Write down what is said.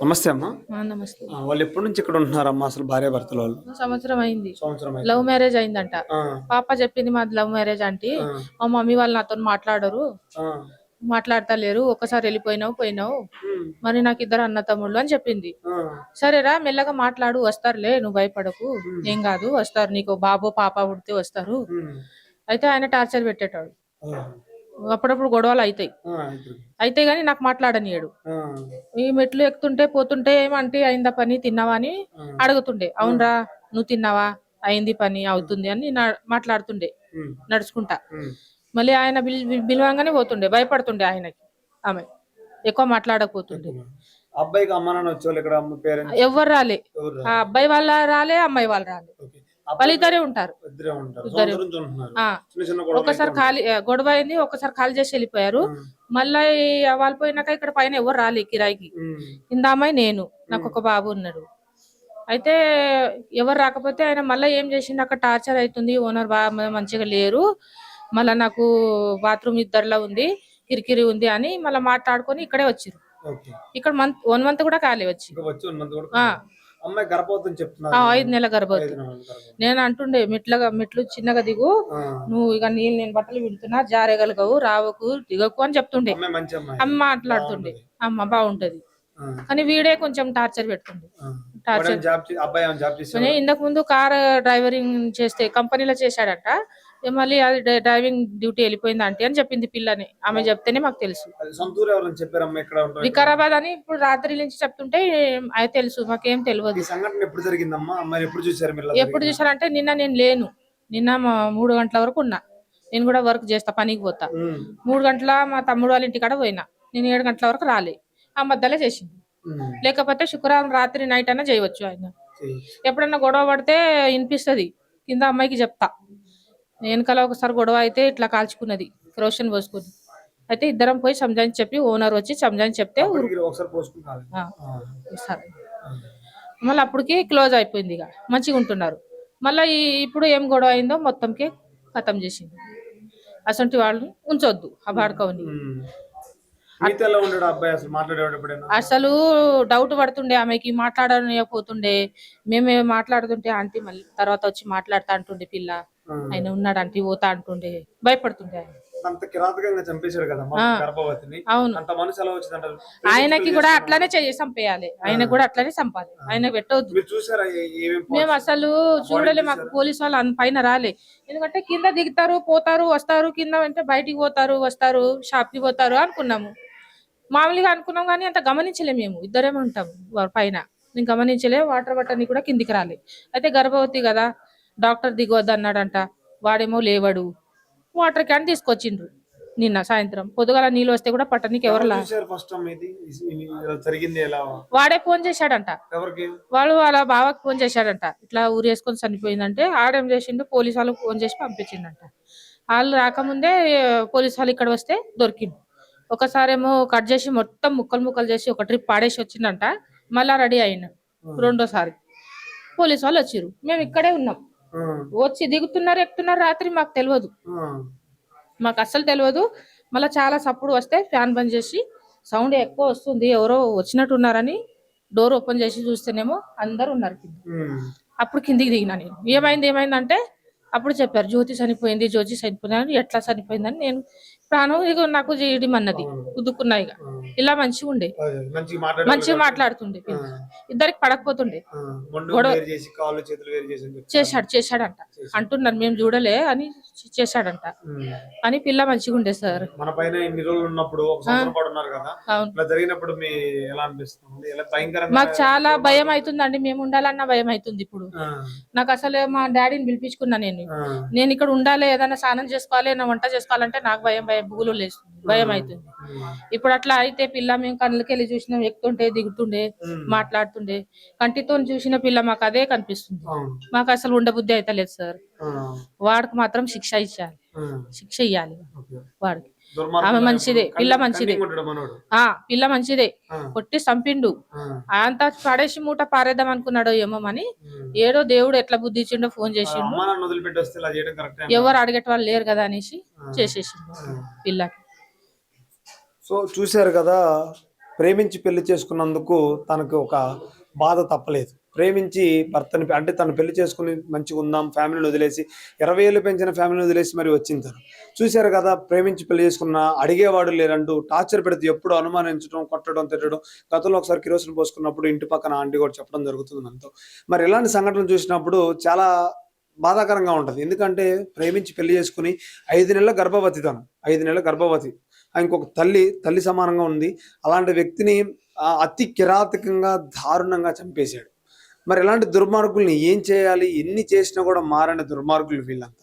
నమస్తే అమ్మా. నమస్తే. వాళ్ళు ఎప్పటి నుంచి ఇక్కడ ఉంటున్నారమ్మా అసలు భార్య భర్తలు వాళ్ళు? సంవత్సరం అయింది సంవత్సరం. లవ్ మ్యారేజ్ అయిందంట పాప చెప్పింది మాది లవ్ మ్యారేజ్ అంటే మా మమ్మీ వాళ్ళు నాతో మాట్లాడరు. మాట్లాడతా లేరు ఒకసారి వెళ్ళిపోయినావు పోయినావు. మరి నాకు ఇద్దరు అన్న తమ్ముళ్ళు అని చెప్పింది. సరేరా మెల్లగా మాట్లాడు వస్తారులే నువ్వు భయపడకు. ఏం కాదు వస్తారు. నీకు బాబు పాప పుడితే వస్తారు. అయితే ఆయన టార్చర్ పెట్టేటాడు. అప్పుడప్పుడు గొడవలు అవుతాయి. అయితే గాని నాకు మాట్లాడనీయడు ఈ మెట్లు ఎక్కుతుంటే పోతుంటే ఏమంటే అయిందా పని? తిన్నావా? అని అడుగుతుండే. అవునరా నువ్వు తిన్నావా? అయింది పని అవుతుంది అని మాట్లాడుతుండే. నడుచుకుంటా. మళ్ళీ ఆయన బిల్ బిల్- పిలవంగానే పోతుండే. భయపడుతుండే ఆయనకి ఆమె. ఎక్కువ మాట్లాడకపోతుండే. అబ్బాయికి అమ్మ నాన్న ఎవరు రాలే? అబ్బాయి వాళ్ళ రాలే అమ్మాయి వాళ్ళు రాలే. ఉంటారు. ఇద్దరే ఉంటారు. ఒకసారి ఖాళీ గొడవ అయింది ఒకసారి ఖాళీ చేసి వెళ్ళిపోయారు. మళ్ళీ వాళ్ళు పోయినాక ఇక్కడ పైన ఎవరు రాలే కిరాయికి. అమ్మాయి నేను నాకు ఒక బాబు ఉన్నాడు. అయితే ఎవరు రాకపోతే ఆయన మళ్ళీ ఏం చేసిండు అక్కడ టార్చర్ అవుతుంది ఓనర్ బాగా మంచిగా లేరు. మళ్ళీ నాకు బాత్రూమ్ ఇద్దరులో ఉంది కిరికిరి ఉంది అని మళ్ళీ మాట్లాడుకొని ఇక్కడే వచ్చిర్రు. ఓకే. ఇక్కడ మంత్ వన్ మంత్ కూడా కాలే వచ్చి. అమ్మాయి గర్భవతం చెప్తున్నారు ఆ, ఐదు నెలల గర్భవతి. నేను అంటుండే మెట్లగా మెట్లు చిన్నగా దిగు. నువ్వు ఇక నీళ్ళు నేను బట్టలు విడుతున్నా జారేగలగవు రావకు దిగకు అని చెప్తుండే. అమ్మ మాట్లాడుతుండే. అమ్మ బాగుంటది. కానీ వీడే కొంచెం టార్చర్ పెడుతుండే ఆ. టార్చర్. ఇంతకు ముందు కార్ డ్రైవరింగ్ చేస్తే కంపెనీలో చేశాడట. మళ్ళీ అది డ్రై- డ్రైవింగ్ డ్యూటీ వెళ్ళిపోయింది ఆంటీ అని చెప్పింది పిల్లని. ఆమె చెప్తేనే మాకు తెలుసు. వికారాబాద్ అని ఇప్పుడు రాత్రి నుంచి చెప్తుంటే అది తెలుసు మాకేం తెలియదు. ఎప్పుడు జరిగిందమ్మా? ఎప్పుడు చూసారు? చూసారంటే నిన్న నేను లేను. నిన్న మూడు గంటల వరకు ఉన్నా. నేను కూడా వర్క్ చేస్తా పనికి పోతా. మూడు గంటల మా తమ్ముడు వాళ్ళ ఇంటికాడ పోయినా. నేను ఏడు గంటల వరకు రాలే. ఆ మధ్యలో చేసింది. లేకపోతే శుక్రవారం రాత్రి నైట్ అయినా చేయవచ్చు ఆయన. ఎప్పుడన్నా గొడవ పడితే వినిపిస్తుంది. కింద అమ్మాయికి చెప్తా. వెనకాల ఒకసారి గొడవ అయితే ఇట్లా కాల్చుకున్నది రోషన్ పోసుకుని అయితే ఇద్దరం పోయి సంజాయించి చెప్పి ఓనర్ వచ్చి సంజాయించి చెప్తే సరే మళ్ళీ అప్పటికి క్లోజ్ అయిపోయింది ఇక మంచిగా ఉంటున్నారు. మళ్ళీ ఇప్పుడు ఏం గొడవ అయిందో మొత్తంకి ఖతం చేసింది. అసంటి వాళ్ళు ఉంచొద్దు ఆ అబ్బాయి అసలు డౌట్ పడుతుండే ఆమెకి మాట్లాడకపోతుండే మేమే మాట్లాడుతుంటే ఆంటీ మళ్ళీ తర్వాత వచ్చి మాట్లాడతా అంటుండే పిల్ల. ఆయన ఉన్నాడు ఆంటీ పోతా అంటుండే భయపడుతుండే ఆయన. అంత కిరాతకంగా చంపేశాడు కదా. గర్భవతిని. అవును. అంత మనసు ఎలా వచ్చిందంటారు? ఆయనకి కూడా అట్లానే చంపేయాలి. ఆయన కూడా అట్లానే చంపాలి. ఆయన పెట్టవద్దు మేము అసలు చూడలే మాకు పోలీసు వాళ్ళు పైన రాలే. ఎందుకంటే కింద దిగుతారు పోతారు వస్తారు కింద అంటే బయటికి పోతారు వస్తారు షాప్కి పోతారు అనుకున్నాము. మామూలుగా అనుకున్నాం కానీ అంత గమనించలే మేము. ఇద్దరేమో ఉంటాం వా- పైన. నేను గమనించలే వాటర్ బట్టని కూడా కిందికి రాలే. అయితే గర్భవతి కదా డాక్టర్ దిగొద్దు అన్నాడంట. వాడేమో లేవడు. వాటర్ క్యాన్ తీసుకొచ్చిండ్రు. నిన్న సాయంత్రం. పొద్దుగాల నీళ్ళు వస్తే కూడా పట్టనికి ఎవరు వాడే ఫోన్ చేశాడంట. వాళ్ళు వాళ్ళ బావకి ఫోన్ చేశాడంట. ఇట్లా ఊరేసుకొని చనిపోయిందంటే ఆడేం చేసిండు? పోలీసు వాళ్ళకి ఫోన్ చేసి పంపించిండంట. వాళ్ళు రాకముందే పోలీసు వాళ్ళు ఇక్కడ వస్తే దొరికిండు. ఒకసారేమో కట్ చేసి మొత్తం ముక్కలు ముక్కలు చేసి ఒక ట్రిప్ పాడేసి వచ్చిందంట మళ్ళా రెడీ అయినా రెండోసారి. పోలీసు వాళ్ళు వచ్చిర్రు. మేము ఇక్కడే ఉన్నాం. వచ్చి దిగుతున్నారు ఎక్కుతున్నారు రాత్రి మాకు తెలియదు మాకు అస్సలు తెలియదు మళ్ళీ చాలా సప్పుడు వస్తే ఫ్యాన్ బంద్ చేసి సౌండ్ ఎక్కువ వస్తుంది ఎవరో వచ్చినట్టున్నారని డోర్ ఓపెన్ చేసి చూస్తేనేమో అందరు ఉన్నారు కింద. అప్పుడు కిందికి దిగినా నేను. ఏమైంది ఏమైందంటే అప్పుడు చెప్పారు జ్యోతి చనిపోయింది జ్యోతి చనిపోయింది ఎట్లా చనిపోయిందని నేను ప్రాణం ఇక నాకు చేయడమన్నది ఉదుకున్నా ఇక. ఇలా మంచిగా ఉండే. మంచిగా మాట్లాడే మంచిగా మాట్లాడుతుండే. ఇద్దరికి పడకపోతుండే. చెప్పి. చేశాడు చేశాడంట. అంటున్నారు మేము చూడలే అని చేశాడంట. అని పిల్ల మంచిగా ఉండే సార్. మన పైన ఇన్ని రోజులు ఉన్నప్పుడు జరిగినప్పుడు మాకు చాలా భయం అవుతుందండి. మేము ఉండాలన్న భయం అవుతుంది ఇప్పుడు. నాకు అసలు మా డాడీని పిలిపించుకున్నా నేను. నేను ఇక్కడ ఉండాలి ఏదైనా స్నానం చేసుకోవాలి ఏదైనా వంట చేసుకోవాలంటే నాకు భయం భయం బుగులు లేస్తుంది భయం అవుతుంది ఇప్పుడు అట్లా అయితే పిల్ల మేము కళ్ళకి వెళ్ళి చూసినాం ఎక్కుతుంటే దిగుతుండే. మాట్లాడుతుండే. కంటితో చూసిన పిల్ల మాకు అదే కనిపిస్తుంది. మాకు అసలు ఉండబుద్ధి అయితే లేదు సార్ వాడికి మాత్రం శిక్ష ఇచ్చాలి. శిక్ష ఇయ్యాలి. ఓకే. వాడికి. ఆమె మంచిదే, పిల్ల మంచిదే. ఆ పిల్ల మంచిదే. కొట్టి చంపిండు. ఆ, అంత పడేసి మూట పారేద్దాం అనుకున్నాడో ఏమో అని. ఏడో దేవుడు ఎట్లా బుద్ధి ఇచ్చిండో ఫోన్ చేసిండు. అమ్మ నాన్న వదిలిపెట్టి వస్తే ఇలా చేయడం కరెక్ట్ ఎవరు అడిగేట వాళ్ళు లేరు కదా అనేసి చేసేసిండు పిల్లకి. సో చూశారు కదా ప్రేమించి పెళ్ళి చేసుకున్నందుకు తనకు ఒక బాధ తప్పలేదు. ప్రేమించి భర్తని అంటే తను పెళ్ళి చేసుకుని మంచిగా ఉందాం ఫ్యామిలీని వదిలేసి ఇరవై ఏళ్ళు పెంచిన ఫ్యామిలీని వదిలేసి మరి వచ్చింది తను. చూశారు కదా ప్రేమించి పెళ్ళి చేసుకున్న అడిగేవాడు లేరంటూ టార్చర్ పెడితే ఎప్పుడు అనుమానించడం కొట్టడం తిట్టడం గతంలో ఒకసారి కిరోసిన పోసుకున్నప్పుడు ఇంటి పక్కన ఆంటీ కూడా చెప్పడం జరుగుతుంది మనతో. మరి ఇలాంటి సంఘటనలు చూసినప్పుడు చాలా బాధాకరంగా ఉంటుంది. ఎందుకంటే ప్రేమించి పెళ్ళి చేసుకుని ఐదు నెలల గర్భవతి తను ఐదు నెలల గర్భవతి. ఇంకొక తల్లి తల్లి సమానంగా ఉంది. అలాంటి వ్యక్తిని అతి కిరాతకంగా దారుణంగా చంపేశాడు. మరి ఇలాంటి దుర్మార్గుల్ని ఏం చేయాలి? ఎన్ని చేసినా కూడా మారని దుర్మార్గులు వీళ్ళంతా.